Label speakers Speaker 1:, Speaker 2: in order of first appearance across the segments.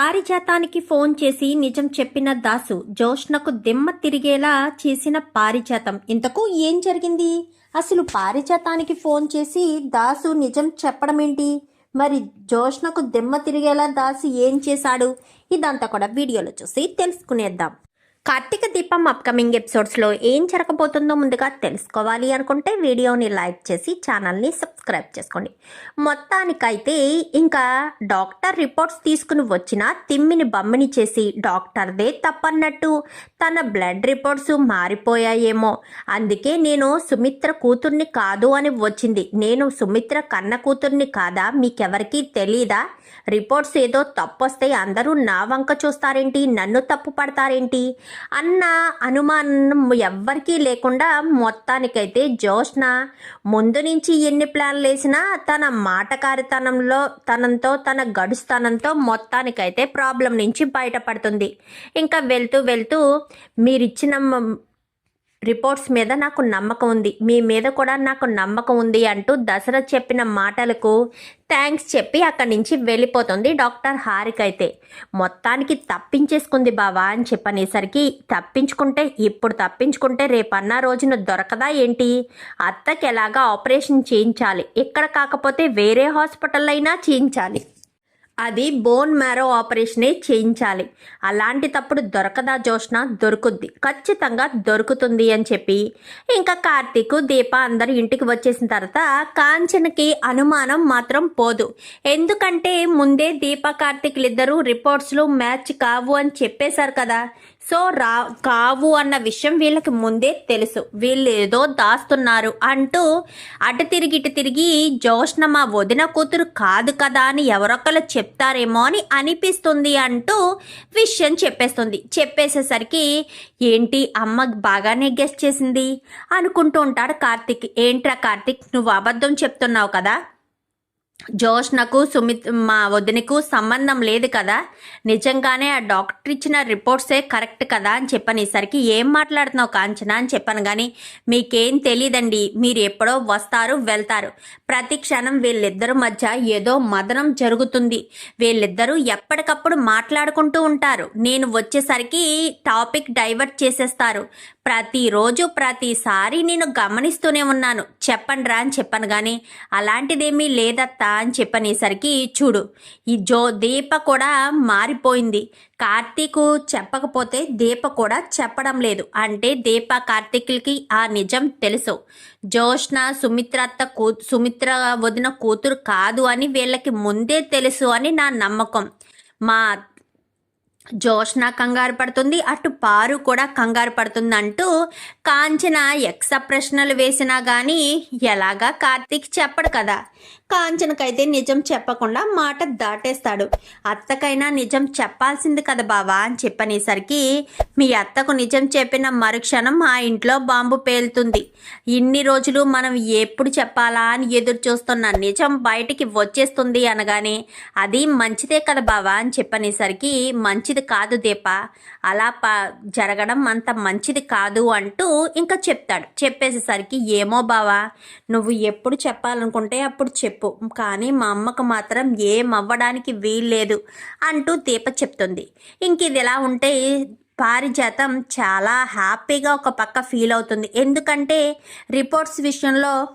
Speaker 1: పారిజాతానికి phone చేసి నిజం చెప్పిన దాసు జోష్నకు దిమ్మ తిరిగేలా చేసిన పారిజాతం. ఇంతకు ఏం జరిగింది? అసలు పారిజాతానికి ఫోన్ చేసి దాసు నిజం చెప్పడం ఏంటి మరి జోష్నకు దిమ్మ తిరిగేలా దాసు ఏం చేశాడు? ఇదంతా కూడా వీడియోలో చూసి తెలుసుకునేద్దాం. కార్తీక దీపం అప్కమింగ్ ఎపిసోడ్స్లో ఏం జరగబోతుందో ముందుగా తెలుసుకోవాలి అనుకుంటే వీడియోని లైక్ చేసి ఛానల్ని సబ్స్క్రైబ్ చేసుకోండి. మొత్తానికైతే ఇంకా డాక్టర్ రిపోర్ట్స్ తీసుకుని వచ్చిన తిమ్మిని బమ్మిని చేసి డాక్టర్దే తప్పన్నట్టు. తన బ్లడ్ రిపోర్ట్స్ మారిపోయాయేమో. అందుకే నేను సుమిత్ర కూతుర్ని కాదు అని వచ్చింది. నేను సుమిత్ర కన్న కూతుర్ని కాదా మీకెవరికీ తెలీదా? రిపోర్ట్స్ ఏదో తప్పొస్తే అందరూ నా వంక చూస్తారేంటి? నన్ను తప్పు పడతారేంటి? అన్న అనుమానం ఎవ్వరికీ లేకుండా మొత్తానికైతే జోష్న ముందు నుంచి ఎన్ని ప్లాన్లు వేసినా తన మాటకారితనంలో తనంతో తన గడుస్తనంతో మొత్తానికైతే ప్రాబ్లం నుంచి బయటపడుతుంది. ఇంకా వెళ్తూ వెళ్తూ మీరిచ్చిన రిపోర్ట్స్ మీద నాకు నమ్మకం ఉంది. మీ మీద కూడా నాకు నమ్మకం ఉంది అంటూ దశరథ్ చెప్పిన మాటలకు థ్యాంక్స్ చెప్పి అక్కడి నుంచి వెళ్ళిపోతుంది డాక్టర్ హారిక అయితే. మొత్తానికి తప్పించేసుకుంది బావా అని చెప్పనేసరికి తప్పించుకుంటే ఇప్పుడు తప్పించుకుంటే రేపన్న రోజున దొరకదా ఏంటి? అత్తకి ఎలాగా ఆపరేషన్ చేయించాలి. ఇక్కడ కాకపోతే వేరే హాస్పిటల్ అయినా చేయించాలి. అది బోన్ మ్యారో ఆపరేషనే చేయించాలి. అలాంటి తప్పుడు దొరకదా జోష్న? దొరుకుద్ది. ఖచ్చితంగా దొరుకుతుంది అని చెప్పి. ఇంకా కార్తీక్ దీప అందరు ఇంటికి వచ్చేసిన తర్వాత కాంచనకి అనుమానం మాత్రం పోదు. ఎందుకంటే ముందే దీప కార్తీక్లు ఇద్దరు రిపోర్ట్స్లు మ్యాచ్ కావు అని చెప్పేశారు కదా. సో రా కావు అన్న విషయం వీళ్ళకి ముందే తెలుసు. వీళ్ళు ఏదో దాస్తున్నారు అంటూ అటు తిరిగి ఇటు తిరిగి జోష్న మా వదిన కూతురు కాదు కదా అని ఎవరొక్కరు చెప్తారేమో అని అనిపిస్తుంది అంటూ విషయం చెప్పేస్తుంది. చెప్పేసేసరికి ఏంటి అమ్మ బాగానే గెస్ట్ చేసింది? అనుకుంటూ ఉంటాడు కార్తిక్. ఏంట్రా కార్తిక్ నువ్వు అబద్ధం చెప్తున్నావు కదా? జోష్నకు సుమిత్ మా వదినకు సంబంధం లేదు కదా. నిజంగానే ఆ డాక్టర్ ఇచ్చిన రిపోర్ట్సే కరెక్ట్ కదా అని చెప్పనేసరికి ఏం మాట్లాడుతున్నావు కాంచన అని చెప్పాను కానీ మీకేం తెలియదండి మీరు ఎప్పుడో వస్తారు వెళ్తారు. ప్రతి క్షణం వీళ్ళిద్దరి మధ్య ఏదో మదనం జరుగుతుంది. వీళ్ళిద్దరూ ఎప్పటికప్పుడు మాట్లాడుకుంటూ ఉంటారు. నేను వచ్చేసరికి టాపిక్ డైవర్ట్ చేసేస్తారు. ప్రతిరోజు ప్రతిసారి నేను గమనిస్తూనే ఉన్నాను. చెప్పండి రా అని చెప్పాను కానీ అలాంటిదేమీ లేదత్తా అని చెప్పనేసరికి చూడు ఈ జో దీప కూడా మారిపోయింది. కార్తీకు చెప్పకపోతే దీప కూడా చెప్పడం లేదు. అంటే దీప కార్తీకులకి ఆ నిజం తెలుసు. జోష్న సుమిత్రత్త కూ సుమిత్ర వదిన కూతురు కాదు అని వీళ్ళకి ముందే తెలుసు అని నా నమ్మకం. మా జోష్న కంగారు పడుతుంది అటు పారు కూడా కంగారు పడుతుంది అంటూ కాంచన ఎక్స ప్రశ్నలు వేసినా కానీ ఎలాగా కార్తీక్ చెప్పడు కదా. కాంచనకైతే నిజం చెప్పకుండా మాట దాటేస్తాడు. అత్తకైనా నిజం చెప్పాల్సింది కదా బావా అని చెప్పనేసరికి మీ అత్తకు నిజం చెప్పిన మరుక్షణం ఆ ఇంట్లో బాంబు పేలుతుంది. ఇన్ని రోజులు మనం ఎప్పుడు చెప్పాలా అని ఎదురు చూస్తున్న నిజం బయటికి వచ్చేస్తుంది అనగానే అది మంచిదే కదా బావా అని చెప్పనేసరికి మంచిది కాదు దీప. అలా ప జరగడం అంత మంచిది కాదు అంటూ ఇంకా చెప్తాడు. చెప్పేసేసరికి ఏమో బావా నువ్వు ఎప్పుడు చెప్పాలనుకుంటే అప్పుడు చెప్పు. కానీ మా అమ్మకు మాత్రం ఏం అవ్వడానికి వీల్లేదు అంటూ దీప చెప్తుంది. ఇంక ఇది ఎలా ఉంటే పారిజాతం చాలా హ్యాపీగా ఒక పక్క ఫీల్ అవుతుంది. ఎందుకంటే రిపోర్ట్స్ విషయంలో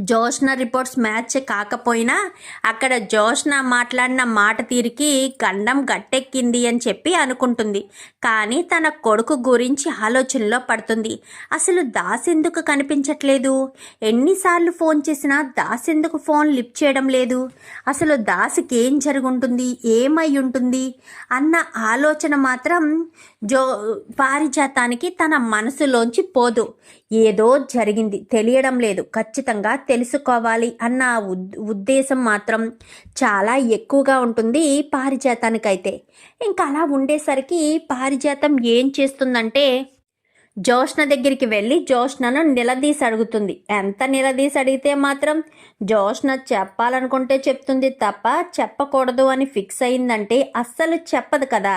Speaker 1: జోష్న రిపోర్ట్స్ మ్యాచ్ కాకపోయినా అక్కడ జోష్న మాట్లాడిన మాట తీరికి గండం గట్టెక్కింది అని చెప్పి అనుకుంటుంది. కానీ తన కొడుకు గురించి ఆలోచనలో పడుతుంది. అసలు దాస్ ఎందుకు కనిపించట్లేదు? ఎన్నిసార్లు ఫోన్ చేసినా దాస్ ఎందుకు ఫోన్ లిఫ్ట్ చేయడం లేదు? అసలు దాసుకి ఏం జరుగుంటుంది? ఏమై ఉంటుంది? అన్న ఆలోచన మాత్రం జో పారిజాతానికి తన మనసులోంచి పోదు. ఏదో జరిగింది. తెలియడం లేదు. ఖచ్చితంగా తెలుసుకోవాలి అన్న ఉద్- ఉద్దేశం మాత్రం చాలా ఎక్కువగా ఉంటుంది పారిజాతానికైతే. ఇంకా అలా ఉండేసరికి పారిజాతం ఏం చేస్తుందంటే జోష్న దగ్గరికి వెళ్ళి జోష్నను నిలదీసి అడుగుతుంది. ఎంత నిలదీసి అడిగితే మాత్రం జోష్న చెప్పాలనుకుంటే చెప్తుంది తప్ప చెప్పకూడదు అని ఫిక్స్ అయిందంటే అస్సలు చెప్పదు కదా.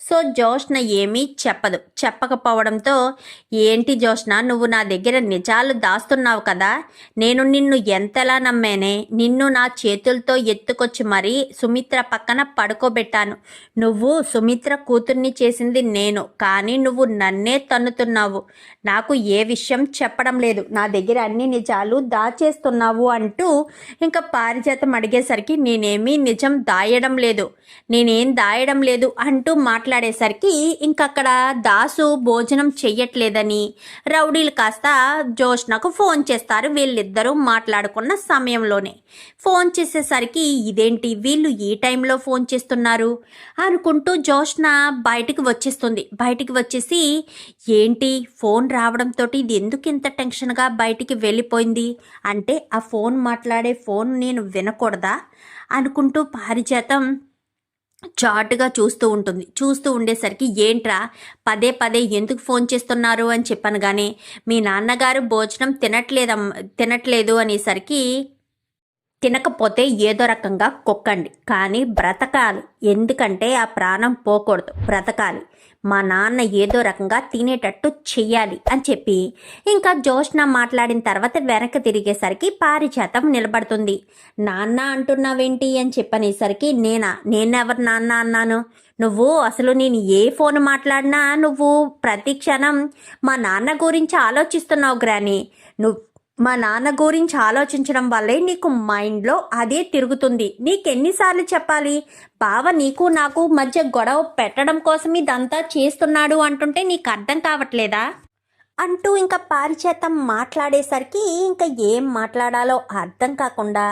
Speaker 1: సో జోష్న ఏమీ చెప్పదు. చెప్పకపోవడంతో ఏంటి జోష్న నువ్వు నా దగ్గర నిజాలు దాస్తున్నావు కదా? నేను నిన్ను ఎంతలా నమ్మానే? నిన్ను నా చేతులతో ఎత్తుకొచ్చి మరీ సుమిత్ర పక్కన పడుకోబెట్టాను. నువ్వు సుమిత్ర కూతుర్ని చేసింది నేను కానీ నువ్వు నన్నే తన్నుతున్నావు. నాకు ఏ విషయం చెప్పడం లేదు. నా దగ్గర అన్ని నిజాలు దాచేస్తున్నావు అంటూ ఇంకా పారిజాతం అడిగేసరికి నేనేమీ నిజం దాయడం లేదు. నేనేం దాయడం లేదు అంటూ మాట్లాడేసరికి ఇంకక్కడ దాసు భోజనం చెయ్యట్లేదని రౌడీలు కాస్త జోష్నకు ఫోన్ చేస్తారు వీళ్ళిద్దరూ మాట్లాడుకున్న సమయంలోనే. ఫోన్ చేసేసరికి ఇదేంటి వీళ్ళు ఈ టైంలో ఫోన్ చేస్తున్నారు? అనుకుంటూ జోష్న బయటికి వచ్చేస్తుంది. బయటికి వచ్చేసి ఏంటి ఫోన్ రావడంతో ఇది ఎందుకు ఇంత టెన్షన్గా బయటికి వెళ్ళిపోయింది? అంటే ఆ ఫోన్ మాట్లాడే ఫోన్ నేను వినకూడదా? అనుకుంటూ పారిజాతం చాటుగా చూస్తూ ఉంటుంది. చూస్తూ ఉండేసరికి ఏంట్రా? పదే పదే ఎందుకు ఫోన్ చేస్తున్నారు అని చెప్పాను కానీ మీ నాన్నగారు భోజనం తినట్లేదమ్ తినట్లేదు అనేసరికి తినకపోతే ఏదో రకంగా కొక్కండి. కానీ బ్రతకాలి. ఎందుకంటే ఆ ప్రాణం పోకూడదు. బ్రతకాలి. మా నాన్న ఏదో రకంగా తినేటట్టు చెయ్యాలి అని చెప్పి ఇంకా జోష్న మాట్లాడిన తర్వాత వెనక్కి తిరిగేసరికి పారిజాతం నిలబడుతుంది. నాన్న అంటున్నావేంటి అని చెప్పనేసరికి నేనా? నేనెవరు నాన్న అన్నాను. నువ్వు అసలు నేను ఏ ఫోన్ మాట్లాడినా నువ్వు ప్రతి క్షణం మా నాన్న గురించి ఆలోచిస్తున్నావు గ్రాని. నువ్వు మా నాన్న గురించి ఆలోచించడం వల్లే నీకు మైండ్లో అదే తిరుగుతుంది. నీకెన్నిసార్లు చెప్పాలి? బావ నీకు నాకు మధ్య గొడవ పెట్టడం కోసం ఇదంతా చేస్తున్నాడు అంటుంటే నీకు అర్థం కావట్లేదా? అంటూ ఇంకా పారిచేతం మాట్లాడేసరికి ఇంకా ఏం మాట్లాడాలో అర్థం కాకుండా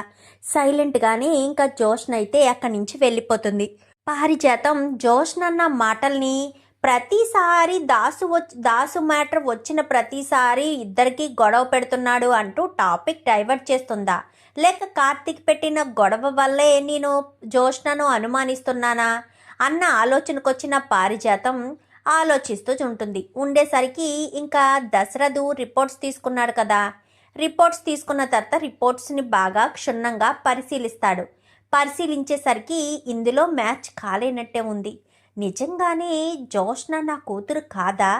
Speaker 1: సైలెంట్గానే ఇంకా జోష్న అయితే అక్కడి నుంచి వెళ్ళిపోతుంది. పారిజాతం జోష్నన్న మాటల్ని ప్రతిసారి దాసు వచ్చి దాసు మ్యాటర్ వచ్చిన ప్రతిసారి ఇద్దరికి గొడవ పెడుతున్నాడు అంటూ టాపిక్ డైవర్ట్ చేస్తుందా? లేక కార్తిక్ పెట్టిన గొడవ వల్లే నేను జోష్నను అనుమానిస్తున్నానా? అన్న ఆలోచనకొచ్చిన పారిజాతం ఆలోచిస్తూ ఉంటుంది. ఉండేసరికి ఇంకా దశరథు రిపోర్ట్స్ తీసుకున్నాడు కదా. రిపోర్ట్స్ తీసుకున్న తర్వాత రిపోర్ట్స్ని బాగా క్షుణ్ణంగా పరిశీలిస్తాడు. పరిశీలించేసరికి ఇందులో మ్యాచ్ కాలేనట్టే ఉంది. నిజంగానే జోష్న నా కూతురు కాదా?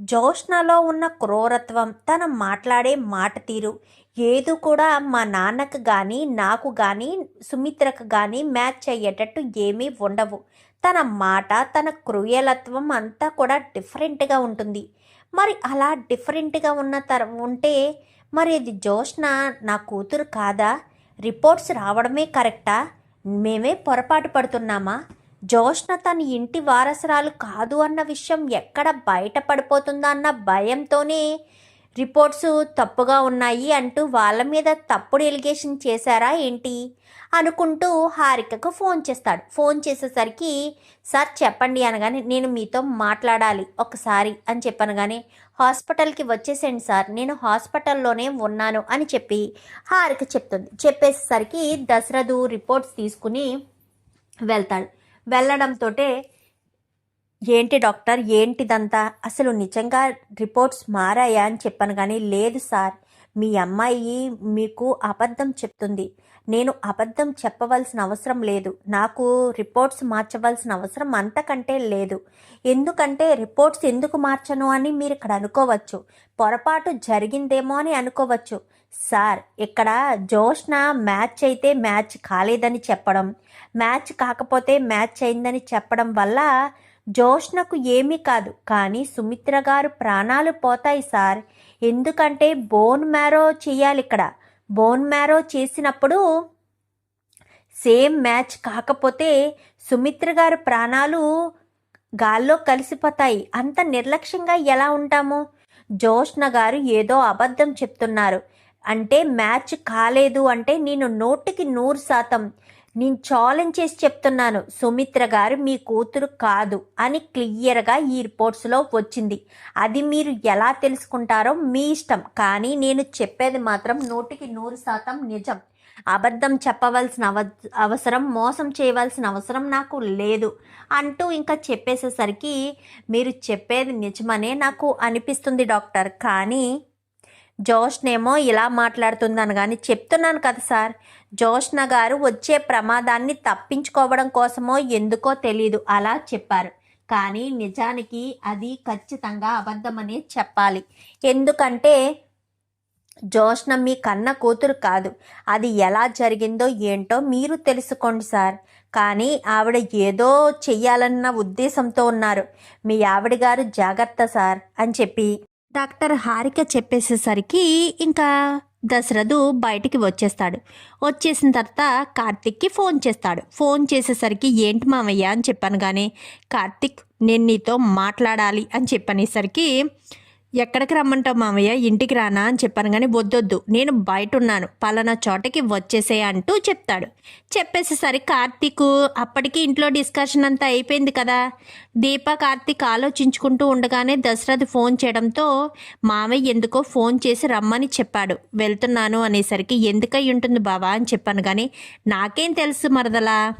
Speaker 1: జోష్నలో ఉన్న క్రూరత్వం తన మాట్లాడే మాట తీరు ఏదో కూడా మా నాన్నకు కానీ నాకు కానీ సుమిత్రకు కానీ మ్యాచ్ అయ్యేటట్టు ఏమీ ఉండవు. తన మాట తన క్రూయలత్వం అంతా కూడా డిఫరెంట్గా ఉంటుంది. మరి అలా డిఫరెంట్గా ఉన్న తర ఉంటే మరి ఇది జోష్న నా కూతురు కాదా? రిపోర్ట్స్ రావడమే కరెక్టా? మేమే పొరపాటు పడుతున్నామా? జోష్న తన ఇంటి వారసురాలు కాదు అన్న విషయం ఎక్కడ బయటపడిపోతుందా అన్న భయంతోనే రిపోర్ట్స్ తప్పుగా ఉన్నాయి అంటూ వాళ్ళ మీద తప్పుడు ఎలిగేషన్ చేశారా ఏంటి అనుకుంటూ హారికకు ఫోన్ చేస్తాడు. ఫోన్ చేసేసరికి సార్ చెప్పండి అనగానే నేను మీతో మాట్లాడాలి ఒకసారి అని చెప్పను కానీ హాస్పిటల్కి వచ్చేసేయండి సార్ నేను హాస్పిటల్లోనే ఉన్నాను అని చెప్పి హారిక చెప్తుంది. చెప్పేసరికి దశరథు రిపోర్ట్స్ తీసుకుని వెళ్తాడు. వెళ్ళడంతో ఏంటి డాక్టర్? ఏంటిదంతా? అసలు నిజంగా రిపోర్ట్స్ మారాయా అని చెప్పాను కానీ లేదు సార్. మీ అమ్మాయి మీకు అబద్ధం చెప్తుంది. నేను అబద్ధం చెప్పవలసిన అవసరం లేదు. నాకు రిపోర్ట్స్ మార్చవలసిన అవసరం అంతకంటే లేదు. ఎందుకంటే రిపోర్ట్స్ ఎందుకు మార్చను అని మీరు ఇక్కడ అనుకోవచ్చు. పొరపాటు జరిగిందేమో అని అనుకోవచ్చు. సార్ ఇక్కడ జోష్న మ్యాచ్ అయితే మ్యాచ్ కాలేదని చెప్పడం. మ్యాచ్ కాకపోతే మ్యాచ్ అయిందని చెప్పడం వల్ల జోష్నకు ఏమీ కాదు. కానీ సుమిత్ర గారు ప్రాణాలు పోతాయి సార్. ఎందుకంటే బోన్ మ్యారో చేయాలి ఇక్కడ. బోన్ మ్యారో చేసినప్పుడు సేమ్ మ్యాచ్ కాకపోతే సుమిత్ర గారు ప్రాణాలు గాల్లో కలిసిపోతాయి. అంత నిర్లక్ష్యంగా ఎలా ఉంటాము? జోష్న గారు ఏదో అబద్ధం చెప్తున్నారు. అంటే మ్యాచ్ కాలేదు అంటే నేను నూటికి నూరు శాతం నేను ఛాలెంజ్ చేసి చెప్తున్నాను. సుమిత్ర గారు మీ కూతురు కాదు అని క్లియర్గా ఈ రిపోర్ట్స్లో వచ్చింది. అది మీరు ఎలా తెలుసుకుంటారో మీ ఇష్టం. కానీ నేను చెప్పేది మాత్రం నూటికి నూరు శాతం నిజం. అబద్ధం చెప్పవలసిన అవ అవసరం మోసం చేయవలసిన అవసరం నాకు లేదు అంటూ ఇంకా చెప్పేసేసరికి మీరు చెప్పేది నిజమనే నాకు అనిపిస్తుంది డాక్టర్. కానీ జోష్నేమో ఇలా మాట్లాడుతుందని కానీ చెప్తున్నాను కదా సార్. జోష్న గారు వచ్చే ప్రమాదాన్ని తప్పించుకోవడం కోసమో ఎందుకో తెలీదు. అలా చెప్పారు. కానీ నిజానికి అది ఖచ్చితంగా అబద్ధమనే చెప్పాలి. ఎందుకంటే జోష్న మీ కన్న కూతురు కాదు. అది ఎలా జరిగిందో ఏంటో మీరు తెలుసుకోండి సార్. కానీ ఆవిడ ఏదో చెయ్యాలన్న ఉద్దేశంతో ఉన్నారు. మీ ఆవిడ గారు జాగ్రత్త సార్ అని చెప్పి డాక్టర్ హారిక చెప్పేసేసరికి ఇంకా దశరథు బయటికి వచ్చేస్తాడు. వచ్చేసిన తర్వాత కార్తిక్కి ఫోన్ చేస్తాడు. ఫోన్ చేసేసరికి ఏంటి మామయ్య అని చెప్పాను కానీ కార్తిక్ నేను నీతో మాట్లాడాలి అని చెప్పనేసరికి ఎక్కడికి రమ్మంటావు మామయ్య? ఇంటికి రానా అని చెప్పాను కానీ వద్దొద్దు. నేను బయట ఉన్నాను పలానా చోటకి వచ్చేసే అంటూ చెప్తాడు. చెప్పేసేసరికి కార్తీక్ అప్పటికి ఇంట్లో డిస్కషన్ అంతా అయిపోయింది కదా. దీప కార్తీక్ ఆలోచించుకుంటూ ఉండగానే దశరథ్ ఫోన్ చేయడంతో మామయ్య ఎందుకో ఫోన్ చేసి రమ్మని చెప్పాడు. వెళ్తున్నాను అనేసరికి ఎందుకై ఉంటుంది బావా? అని చెప్పాను కానీ నాకేం తెలుసు మరదలా?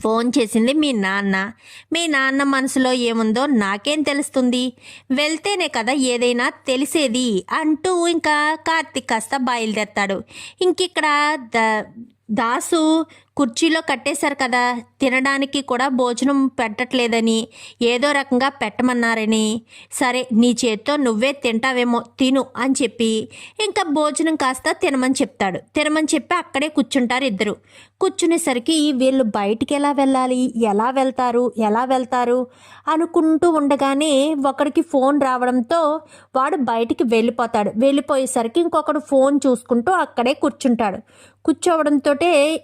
Speaker 1: ఫోన్ చేసింది మీ నాన్న. మీ నాన్న మనసులో ఏముందో నాకేం తెలుస్తుంది? వెళ్తేనే కదా ఏదైనా తెలిసేది అంటూ ఇంకా కార్తీక్ కాస్త బయలుదేరతాడు. ఇంకిక్కడ ద దాసు కుర్చీలో కట్టేశారు కదా తినడానికి కూడా భోజనం పెట్టట్లేదని ఏదో రకంగా పెట్టమన్నారని. సరే నీ చేత్తో నువ్వే తింటావేమో తిను అని చెప్పి ఇంకా భోజనం కాస్త తినమని చెప్తాడు. తినమని చెప్పి అక్కడే కూర్చుంటారు ఇద్దరు. కూర్చునేసరికి వీళ్ళు బయటికి ఎలా వెళ్ళాలి ఎలా వెళ్తారు ఎలా వెళ్తారు అనుకుంటూ ఉండగానే ఒకడికి ఫోన్ రావడంతో వాడు బయటికి వెళ్ళిపోతాడు. వెళ్ళిపోయేసరికి ఇంకొకడు ఫోన్ చూసుకుంటూ అక్కడే కూర్చుంటాడు. కూర్చోవడంతో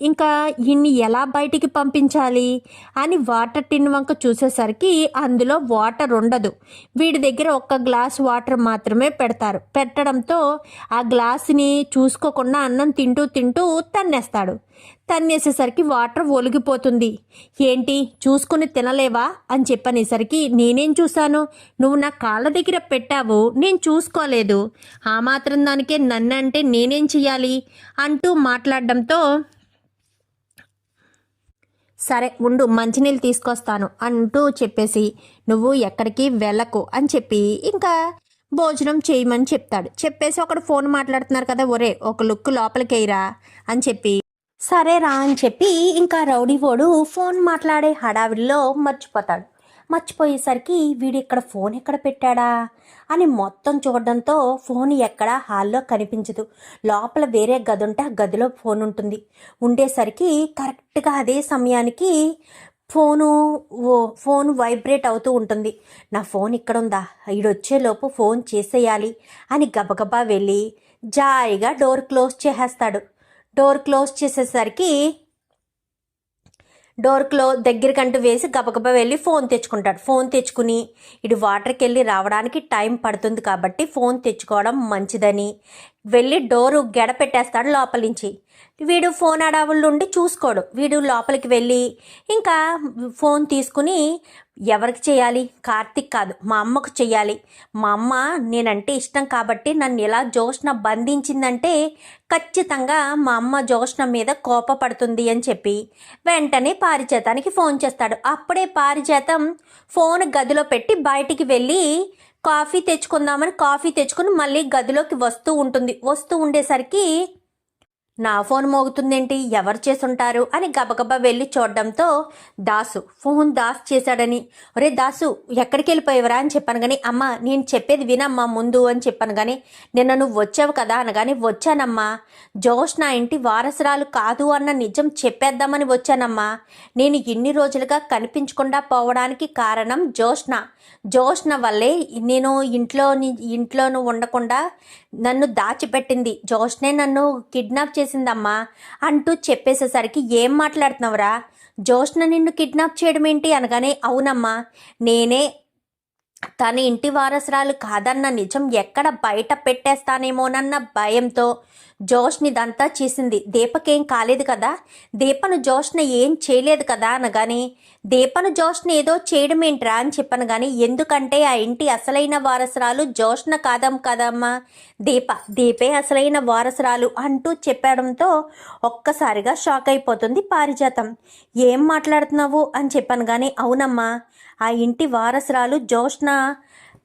Speaker 1: ఇంకా ఇన్ని ఎలా బయటికి పంపించాలి? అని వాటర్ టిన్ వంక చూసేసరికి అందులో వాటర్ ఉండదు. వీడి దగ్గర ఒక్క గ్లాస్ వాటర్ మాత్రమే పెడతారు. పెట్టడంతో ఆ గ్లాస్ని చూసుకోకుండా అన్నం తింటూ తింటూ తన్నేస్తాడు. తన్నేసేసరికి వాటర్ ఒలిగిపోతుంది. ఏంటి? చూసుకుని తినలేవా? అని చెప్పనేసరికి నేనేం చూశాను? నువ్వు నా కాళ్ళ దగ్గర పెట్టావు. నేను చూసుకోలేదు. ఆ మాత్రం దానికే నన్ను అంటే నేనేం చెయ్యాలి? అంటూ మాట్లాడడంతో సరే ఉండు మంచినీళ్ళు తీసుకొస్తాను అంటూ చెప్పేసి నువ్వు ఎక్కడికి వెళ్ళకు అని చెప్పి ఇంకా భోజనం చేయమని చెప్తాడు. చెప్పేసి ఒకడు ఫోన్ మాట్లాడుతున్నారు కదా ఒరే ఒక లుక్ లోపలికేయరా అని చెప్పి సరేరా అని చెప్పి ఇంకా రౌడీవోడు ఫోన్ మాట్లాడే హడావిడిలో మర్చిపోతాడు. మర్చిపోయేసరికి వీడు ఇక్కడ ఫోన్ ఎక్కడ పెట్టాడా అని మొత్తం చూడడంతో ఫోన్ ఎక్కడా హాల్లో కనిపించదు. లోపల వేరే గది ఉంటే ఆ గదిలో ఫోన్ ఉంటుంది. ఉండేసరికి కరెక్ట్గా అదే సమయానికి ఫోను ఓ ఫోన్ వైబ్రేట్ అవుతూ ఉంటుంది. నా ఫోన్ ఇక్కడ ఉందా? ఈడొచ్చేలోపు ఫోన్ చేసేయాలి అని గబగబా వెళ్ళి జాయిగా డోర్ క్లోజ్ చేసేస్తాడు. డోర్ క్లోజ్ చేసేసరికి డోర్ క్లో దగ్గరికంటూ వేసి గబగబా వెళ్ళి ఫోన్ తెచ్చుకుంటాడు. ఫోన్ తెచ్చుకుని ఇటు వాటర్కి వెళ్ళి రావడానికి టైం పడుతుంది కాబట్టి ఫోన్ తెచ్చుకోవడం మంచిదని వెళ్ళి డోరు గెడ పెట్టేస్తాడు లోపల నుంచి. వీడు ఫోన్ అడావుల్లో ఉండి చూసుకోడు. వీడు లోపలికి వెళ్ళి ఇంకా ఫోన్ తీసుకుని ఎవరికి చేయాలి? కార్తిక్ కాదు మా అమ్మకు చెయ్యాలి మా అమ్మ నేనంటే ఇష్టం కాబట్టి నన్ను ఇలా జోష్ణ బంధించిందంటే ఖచ్చితంగా మా అమ్మ జోష్ణ మీద కోపపడుతుంది అని చెప్పి వెంటనే పారిచేతానికి ఫోన్ చేస్తాడు. అప్పుడే పారిచేతం ఫోన్ గదిలో పెట్టి బయటికి వెళ్ళి కాఫీ తెచ్చుకుందామని కాఫీ తెచ్చుకుని మళ్ళీ గదిలోకి వస్తూ ఉంటుంది. వస్తూ ఉండేసరికి నా ఫోన్ మోగుతుందేంటి? ఎవరు చేసుంటారు? అని గబగబా వెళ్ళి చూడడంతో దాసు ఫోన్ దాస్ చేశాడని. ఒరే దాసు ఎక్కడికి వెళ్ళిపోయేవరా? అని చెప్పాను కానీ అమ్మ నేను చెప్పేది వినమ్మా ముందు అని చెప్పాను కానీ నిన్న నువ్వు వచ్చావు కదా అనగానే వచ్చానమ్మా. జోష్ నా ఇంటి వారసురాలు కాదు అన్న నిజం చెప్పేద్దామని వచ్చానమ్మా. నేను ఇన్ని రోజులుగా కనిపించకుండా పోవడానికి కారణం జోష్న. జోష్న వల్లే నేను ఇంట్లో ఇంట్లోనూ ఉండకుండా నన్ను దాచిపెట్టింది. జోష్నే నన్ను కిడ్నాప్ చేసి చేసిందమ్మా అంటూ చెప్పేసేసరికి ఏం మాట్లాడుతున్నావురా? జోష్న నిన్ను కిడ్నాప్ చేయడం ఏంటి అనగానే అవునమ్మా నేనే తన ఇంటి వారసురాలు కాదన్న నిజం ఎక్కడ బయట పెట్టేస్తానేమోనన్న భయంతో జోష్ని ఇదంతా చేసింది. దీపకేం కాలేదు కదా? దీపను జోష్ని ఏం చేయలేదు కదా అనగానే దీపను జోష్ని ఏదో చేయడం ఏంట్రా అని చెప్పను కానీ ఎందుకంటే ఆ ఇంటి అసలైన వారసురాలు జోష్న కాదం కదమ్మా. దీప దీపే అసలైన వారసురాలు అంటూ చెప్పడంతో ఒక్కసారిగా షాక్ అయిపోతుంది పారిజాతం. ఏం మాట్లాడుతున్నావు అని చెప్పాను కానీ అవునమ్మా ఆ ఇంటి వారసురాలు జోష్న?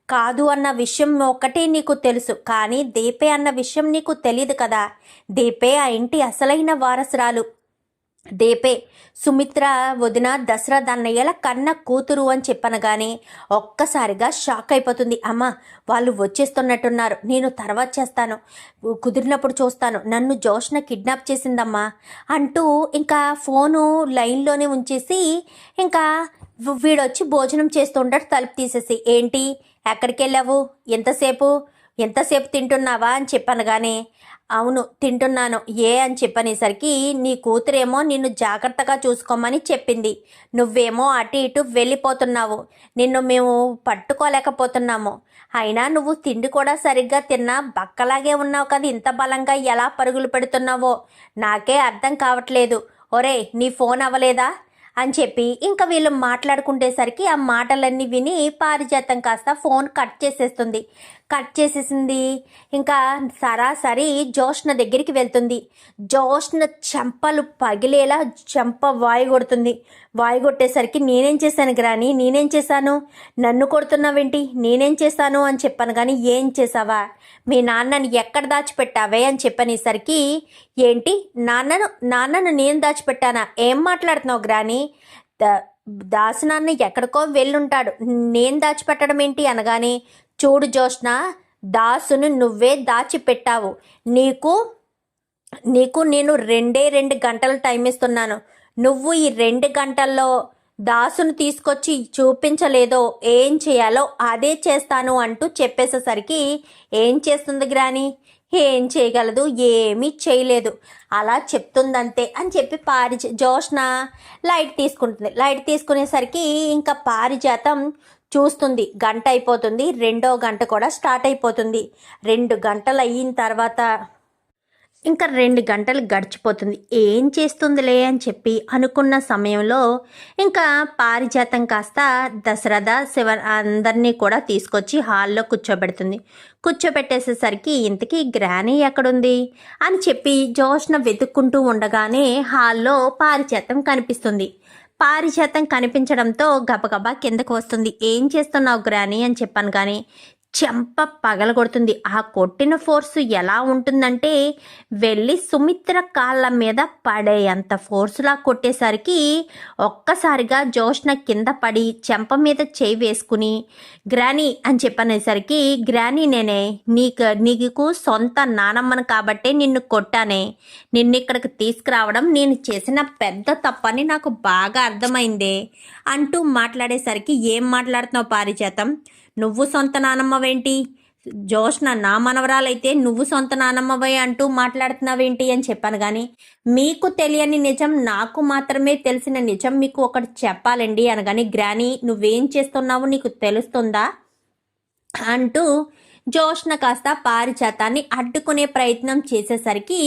Speaker 1: కాదు అన్న విషయం ఒకటే నీకు తెలుసు కానీ దీపే అన్న విషయం నీకు తెలియదు కదా? దీపే ఆ ఇంటి అసలైన వారసురాలు. దేపే సుమిత్ర వదిన దసరా దన్నయ్యల కన్న కూతురు అని చెప్పనగానే ఒక్కసారిగా షాక్ అయిపోతుంది. అమ్మ వాళ్ళు వచ్చేస్తున్నట్టున్నారు. నేను తర్వాత చేస్తాను. కుదిరినప్పుడు చూస్తాను. నన్ను జోష్న కిడ్నాప్ చేసిందమ్మా అంటూ ఇంకా ఫోను లైన్లోనే ఉంచేసి ఇంకా వీడొచ్చి భోజనం చేస్తుంటాడు తలుపు తీసేసి. ఏంటి? ఎక్కడికి వెళ్ళావు ఎంతసేపు? ఎంతసేపు తింటున్నావా అని చెప్పాను కానీ అవును తింటున్నాను. ఏ అని చెప్పనేసరికి నీ కూతురేమో నిన్ను జాగ్రత్తగా చూసుకోమని చెప్పింది. నువ్వేమో అటు ఇటు వెళ్ళిపోతున్నావు. నిన్ను మేము పట్టుకోలేకపోతున్నాము. అయినా నువ్వు తిండి కూడా సరిగ్గా తిన్నా బక్కలాగే ఉన్నావు కదా ఇంత బలంగా ఎలా పరుగులు పెడుతున్నావో? నాకే అర్థం కావట్లేదు. ఒరే నీ ఫోన్ అవ్వలేదా? అని చెప్పి ఇంకా వీళ్ళు మాట్లాడుకుంటేసరికి ఆ మాటలన్నీ విని పారిజాతం కాస్త ఫోన్ కట్ చేసేస్తుంది. కట్ చేసేసింది. ఇంకా సరాసరి జోష్న దగ్గరికి వెళ్తుంది. జోష్న చెంపలు పగిలేలా చెంప వాయి కొడుతుంది. వాయి కొట్టేసరికి నేనేం చేశాను గ్రాని? నేనేం చేశాను? నన్ను కొడుతున్నావేంటి? నేనేం చేశాను? అని చెప్పాను. కానీ ఏం చేసావా మీ నాన్నని ఎక్కడ దాచిపెట్టావే అని చెప్పనేసరికి ఏంటి నాన్నను నాన్నను నేను దాచిపెట్టానా? ఏం మాట్లాడుతున్నావు గ్రాని? దాసు నాన్న ఎక్కడికో వెళ్ళుంటాడు. నేను దాచిపెట్టడం ఏంటి అనగానే చూడు జోష్ణ దాసును నువ్వే దాచిపెట్టావు. నీకు నీకు నేను రెండే రెండు గంటలు టైం ఇస్తున్నాను. నువ్వు ఈ రెండు గంటల్లో దాసును తీసుకొచ్చి చూపించలేదో ఏం చేయాలో అదే చేస్తాను అంటూ చెప్పేసేసరికి ఏం చేస్తుంది గ్రాని ఏం చేయగలదు ఏమీ చేయలేదు. అలా చెప్తుందంతే అని చెప్పి పారిజ జోష్న లైట్ తీసుకుంటుంది. లైట్ తీసుకునేసరికి ఇంకా పారిజాతం చూస్తుంది. గంట అయిపోతుంది. రెండో గంట కూడా స్టార్ట్ అయిపోతుంది. రెండు గంటలు అయిన తర్వాత ఇంకా రెండు గంటలు గడిచిపోతుంది. ఏం చేస్తుందిలే అని చెప్పి అనుకున్న సమయంలో ఇంకా పారిజాతం కాస్త దశరథ శివ అందరినీ కూడా తీసుకొచ్చి హాల్లో కూర్చోబెడుతుంది. కూర్చోబెట్టేసేసరికి ఇంతకీ గ్రానీ ఎక్కడుంది? అని చెప్పి జోష్న వెతుక్కుంటూ ఉండగానే హాల్లో పారిజాతం కనిపిస్తుంది. పారిజాతం కనిపించడంతో గబగబా కిందకు వస్తుంది. ఏం చేస్తున్నావు గ్రాని అని చెప్పాను కానీ చెంప పగలగొడుతుంది. ఆ కొట్టిన ఫోర్సు ఎలా ఉంటుందంటే వెళ్ళి సుమిత్ర కాళ్ళ మీద పడేంత ఫోర్సులా కొట్టేసరికి ఒక్కసారిగా జోష్న కింద పడి చెంప మీద చేయి వేసుకుని గ్రానీ అని చెప్పనేసరికి గ్రానీ నేనే నీకు నీకు సొంత నానమ్మను కాబట్టే నిన్ను కొట్టానే. నిన్ను ఇక్కడికి తీసుకురావడం నేను చేసిన పెద్ద తప్పని నాకు బాగా అర్థమైందే అంటూ మాట్లాడేసరికి ఏం మాట్లాడుతున్నావు పారిజాతం? నువ్వు సొంత నానమ్మవేంటి? జోష్న నా మనవరాలైతే నువ్వు సొంత నానమ్మవే అంటూ మాట్లాడుతున్నావేంటి అని చెప్పాను కానీ మీకు తెలియని నిజం నాకు మాత్రమే తెలిసిన నిజం మీకు ఒకటి చెప్పాలండి అనగాని గ్రాని నువ్వేం చేస్తున్నావు నీకు తెలుస్తుందా? అంటూ జోష్న కాస్త పారిజాతాన్ని అడ్డుకునే ప్రయత్నం చేసేసరికి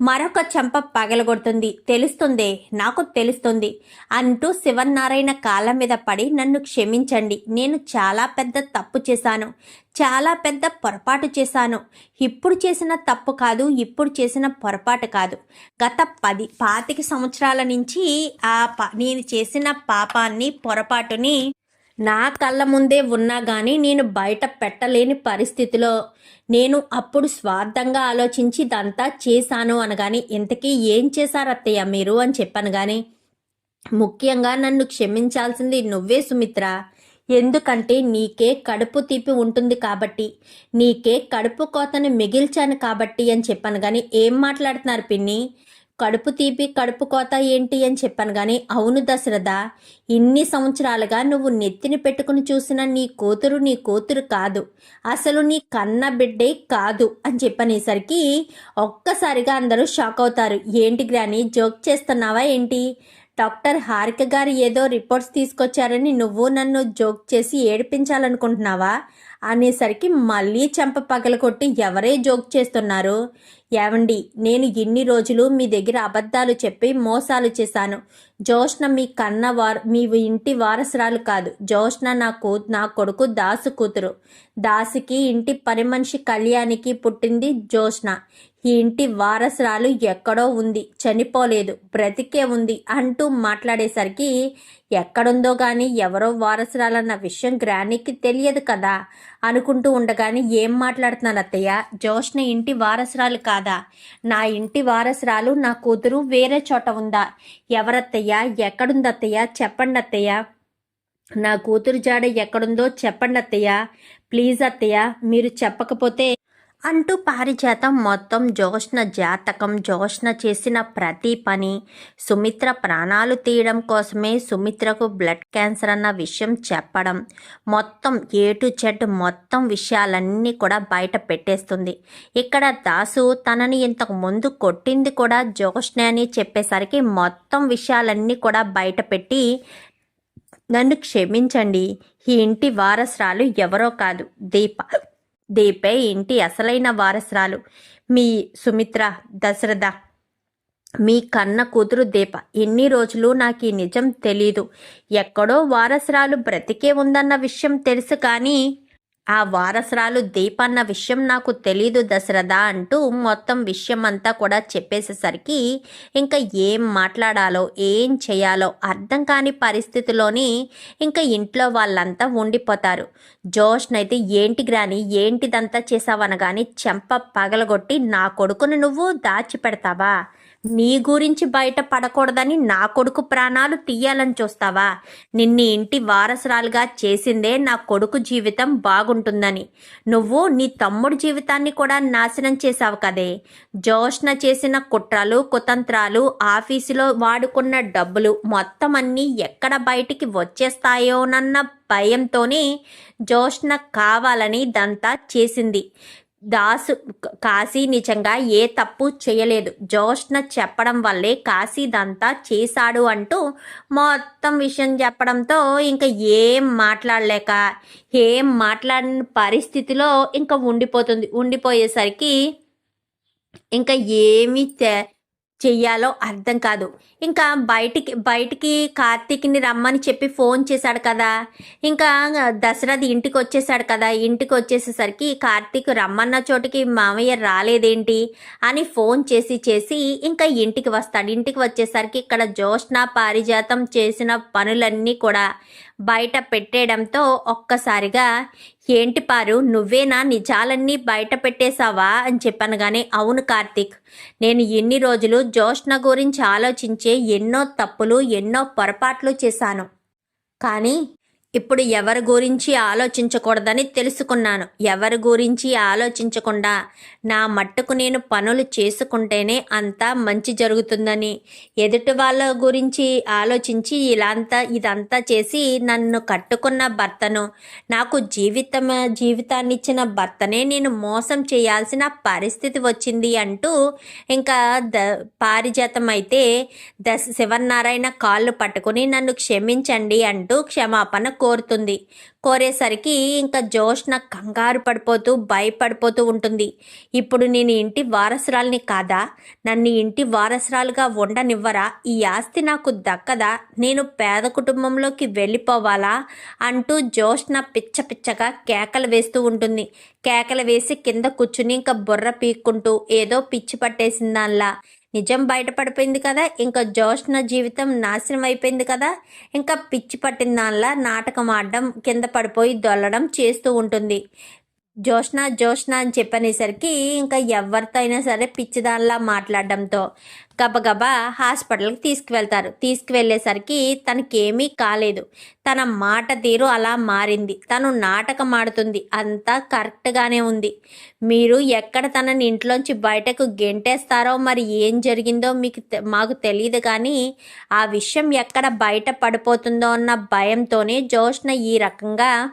Speaker 1: మరొక చెంప పగలగొడుతుంది. తెలుస్తుందే నాకు తెలుస్తుంది అంటూ శివనారాయణ కాళ్ళ మీద పడి నన్ను క్షమించండి నేను చాలా పెద్ద తప్పు చేశాను చాలా పెద్ద పొరపాటు చేశాను. ఇప్పుడు చేసిన తప్పు కాదు ఇప్పుడు చేసిన పొరపాటు కాదు. గత పది పాతిక సంవత్సరాల నుంచి ఆ నేను చేసిన పాపాన్ని పొరపాటుని నా కళ్ళ ముందే ఉన్నా కానీ నేను బయట పెట్టలేని పరిస్థితిలో నేను అప్పుడు స్వార్థంగా ఆలోచించి ఇదంతా చేశాను అనగాని ఇంతకీ ఏం చేశారు అత్తయ్య మీరు? అని చెప్పాను కానీ ముఖ్యంగా నన్ను క్షమించాల్సింది నువ్వే సుమిత్ర. ఎందుకంటే నీకే కడుపు తీపి ఉంటుంది కాబట్టి నీకే కడుపు కోతను మిగిల్చాను కాబట్టి అని చెప్పాను కానీ ఏం మాట్లాడుతున్నారు పిన్ని? కడుపు తీపి కడుపు కోత ఏంటి అని చెప్పాను కానీ అవును దశరథ ఇన్ని సంవత్సరాలుగా నువ్వు నెత్తిని పెట్టుకుని చూసిన నీ కూతురు నీ కూతురు కాదు. అసలు నీ కన్న బిడ్డే కాదు అని చెప్పనేసరికి ఒక్కసారిగా అందరూ షాక్ అవుతారు. ఏంటి గ్రాని జోక్ చేస్తున్నావా ఏంటి? డాక్టర్ హారిక గారు ఏదో రిపోర్ట్స్ తీసుకొచ్చారని నువ్వు నన్ను జోక్ చేసి ఏడిపించాలనుకుంటున్నావా? అనేసరికి మళ్ళీ చెంప కొట్టి ఎవరే జోక్ చేస్తున్నారు? ఏమండి నేను ఇన్ని రోజులు మీ దగ్గర అబద్ధాలు చెప్పి మోసాలు చేశాను. జోష్న మీ కన్న వారు మీ ఇంటి వారసురాలు కాదు. జోష్న నా కూ నా కొడుకు దాసు కూతురు. దాసుకి ఇంటి పని మనిషి కళ్యాణికి పుట్టింది జోష్న. ఈ ఇంటి వారసురాలు ఎక్కడో ఉంది చనిపోలేదు బ్రతికే ఉంది అంటూ మాట్లాడేసరికి ఎక్కడుందో కానీ ఎవరో వారసురాలన్న విషయం గ్రానీకి తెలియదు కదా అనుకుంటూ ఉండగానే ఏం మాట్లాడుతున్నాను అత్తయ్య? జోష్న ఇంటి వారసురాలు కాదా? నా ఇంటి వారసురాలు నా కూతురు వేరే చోట ఉందా? ఎవరత్తయ్య? ఎక్కడుంది అత్తయ్య? చెప్పండి అత్తయ్య. నా కూతురు జాడ ఎక్కడుందో చెప్పండి అత్తయ్య. ప్లీజ్ అత్తయ్య మీరు చెప్పకపోతే అంటూ పారిజాతం మొత్తం జోష్న జాతకం. జోష్న చేసిన ప్రతి పని సుమిత్ర ప్రాణాలు తీయడం కోసమే సుమిత్రకు బ్లడ్ క్యాన్సర్ అన్న విషయం చెప్పడం. మొత్తం ఏ టు జెడ్ మొత్తం విషయాలన్నీ కూడా బయట పెట్టేస్తుంది. ఇక్కడ దాసు తనని ఇంతకు ముందు కొట్టింది కూడా జోష్నే అని చెప్పేసరికి మొత్తం విషయాలన్నీ కూడా బయట పెట్టి నన్ను క్షమించండి ఈ ఇంటి వారసురాలు ఎవరో కాదు దీప. దీపే ఇంటి అసలైన వారసురాలు? మీ సుమిత్ర దశరథ మీ కన్న కూతురు దీప ఎన్ని రోజులు నాకు ఈ నిజం తెలీదు. ఎక్కడో వారసురాలు బ్రతికే ఉందన్న విషయం తెలుసు కానీ ఆ వారసురాలు దీపన్న విషయం నాకు తెలీదు దశరథ అంటూ మొత్తం విషయం అంతా కూడా చెప్పేసేసరికి ఇంకా ఏం మాట్లాడాలో ఏం చేయాలో అర్థం కాని పరిస్థితిలోని ఇంకా ఇంట్లో వాళ్ళంతా ఉండిపోతారు. జోష్నైతే ఏంటి గ్రాని ఏంటిదంతా చేసావనగాని చెంప పగలగొట్టి నా కొడుకును నువ్వు దాచిపెడతావా? నీ గురించి బయట పడకూడదని నా కొడుకు ప్రాణాలు తీయాలని చూస్తావా? నిన్ని ఇంటి వారసురాలుగా చేసిందే నా కొడుకు జీవితం బాగుంటుందని. నువ్వు నీ తమ్ముడు జీవితాన్ని కూడా నాశనం చేశావు కదే. జోష్న చేసిన కుట్రలు కుతంత్రాలు ఆఫీసులో వాడుకున్న డబ్బులు మొత్తం అన్నీ ఎక్కడ బయటికి వచ్చేస్తాయోనన్న భయంతోనే జోష్న కావాలని దంతా చేసింది. దాసు కాశీ నిజంగా ఏ తప్పు చేయలేదు. జోష్న చెప్పడం వల్లే కాశీదంతా చేశాడు అంటూ మొత్తం విషయం చెప్పడంతో ఇంకా ఏం మాట్లాడలేక ఏం మాట్లాడిన పరిస్థితిలో ఇంకా ఉండిపోతుంది. ఉండిపోయేసరికి ఇంకా ఏమీ తె- చెయ్యాలో అర్థం కాదు. ఇంకా బయటికి బయటికి కార్తీక్ని రమ్మని చెప్పి ఫోన్ చేశాడు కదా. ఇంకా దశరథ్ ఇంటికి వచ్చేసాడు కదా. ఇంటికి వచ్చేసేసరికి కార్తీక్ రమ్మన్న చోటికి మామయ్య రాలేదేంటి? అని ఫోన్ చేసి చేసి ఇంకా ఇంటికి వస్తాడు. ఇంటికి వచ్చేసరికి ఇక్కడ జోష్న పారిజాతం చేసిన పనులన్నీ కూడా బయట పెట్టేయడంతో ఒక్కసారిగా ఏంటి పారు నువ్వేనా? నిజాలన్నీ బయట పెట్టేశావా? అని చెప్పాను కానీ అవును కార్తీక్ నేను ఎన్ని రోజులు జోష్న గురించి ఆలోచించే ఎన్నో తప్పులు ఎన్నో పొరపాట్లు చేశాను. కానీ ఇప్పుడు ఎవరి గురించి ఆలోచించకూడదని తెలుసుకున్నాను. ఎవరి గురించి ఆలోచించకుండా నా మట్టుకు నేను పనులు చేసుకుంటేనే అంతా మంచి జరుగుతుందని. ఎదుటి వాళ్ళ గురించి ఆలోచించి ఇలాంతా ఇదంతా చేసి నన్ను కట్టుకున్న భర్తను నాకు జీవితం జీవితాన్ని ఇచ్చిన భర్తనే నేను మోసం చేయాల్సిన పరిస్థితి వచ్చింది అంటూ ఇంకా ద పారిజాతం అయితే దశ శివనారాయణ కాళ్ళు పట్టుకుని నన్ను క్షమించండి అంటూ క్షమాపణ కోరుతుంది. కోరేసరికి ఇంకా జోష్న కంగారు పడిపోతూ భయపడిపోతూ ఉంటుంది. ఇప్పుడు నేను ఇంటి వారసురాల్ని కాదా? నన్ను ఇంటి వారసురాలుగా ఉండనివ్వరా? ఈ ఆస్తి నాకు దక్కదా? నేను పేద కుటుంబంలోకి వెళ్ళిపోవాలా? అంటూ జోష్న పిచ్చ పిచ్చగా కేకలు వేస్తూ ఉంటుంది. కేకలు వేసి కింద కూర్చుని ఇంకా బుర్ర పీక్కుంటూ ఏదో పిచ్చి పట్టేసిందాన్లా. నిజం బయటపడిపోయింది కదా ఇంకా జోష్న జీవితం నాశనం అయిపోయింది కదా ఇంకా పిచ్చి పట్టిన దానిలా నాటకం ఆడడం కింద పడిపోయి దొల్లడం చేస్తూ ఉంటుంది. జోష్న జోష్న అని చెప్పనేసరికి ఇంకా ఎవరితో అయినా సరే పిచ్చిదానిలా మాట్లాడడంతో గబగబా హాస్పిటల్కి తీసుకువెళ్తారు. తీసుకువెళ్ళేసరికి తనకేమీ కాలేదు. తన మాట తీరు అలా మారింది. తను నాటకం ఆడుతుంది అంతా కరెక్ట్గానే ఉంది. మీరు ఎక్కడ తనని ఇంట్లోంచి బయటకు గెంటేస్తారో మరి ఏం జరిగిందో మీకు తె- మాకు తెలియదు కానీ ఆ విషయం ఎక్కడ బయట పడిపోతుందో అన్న భయంతోనే జోష్న ఈ రకంగా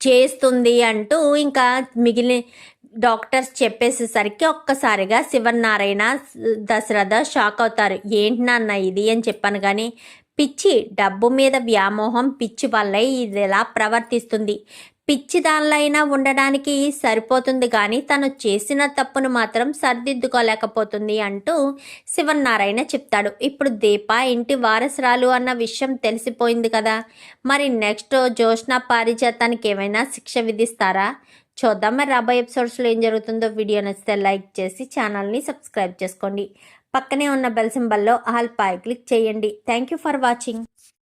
Speaker 1: చేస్తుంది అంటూ ఇంకా మిగిలిన డాక్టర్స్ చెప్పేసేసరికి ఒక్కసారిగా శివనారాయణ దశరథ షాక్ అవుతారు. ఏంటి నాన్న ఇది? అని చెప్పాను కానీ పిచ్చి డబ్బు మీద వ్యామోహం పిచ్చి వల్లే ఇది ఎలా ప్రవర్తిస్తుంది? పిచ్చి దానిలైనా ఉండడానికి సరిపోతుంది కానీ తను చేసిన తప్పును మాత్రం సరిదిద్దుకోలేకపోతుంది అంటూ శివన్నారాయణ చెప్తాడు. ఇప్పుడు దీప ఇంటి వారసురాలు అన్న విషయం తెలిసిపోయింది కదా. మరి నెక్స్ట్ జోష్న పారిజాతానికి ఏమైనా శిక్ష విధిస్తారా? చూద్దాం. మరి రాబోయే ఎపిసోడ్స్లో ఏం జరుగుతుందో వీడియో నచ్చితే లైక్ చేసి ఛానల్ని సబ్స్క్రైబ్ చేసుకోండి. పక్కనే ఉన్న బెల్ సింబల్లో ఆల్ పై క్లిక్ చేయండి. Thank you for watching.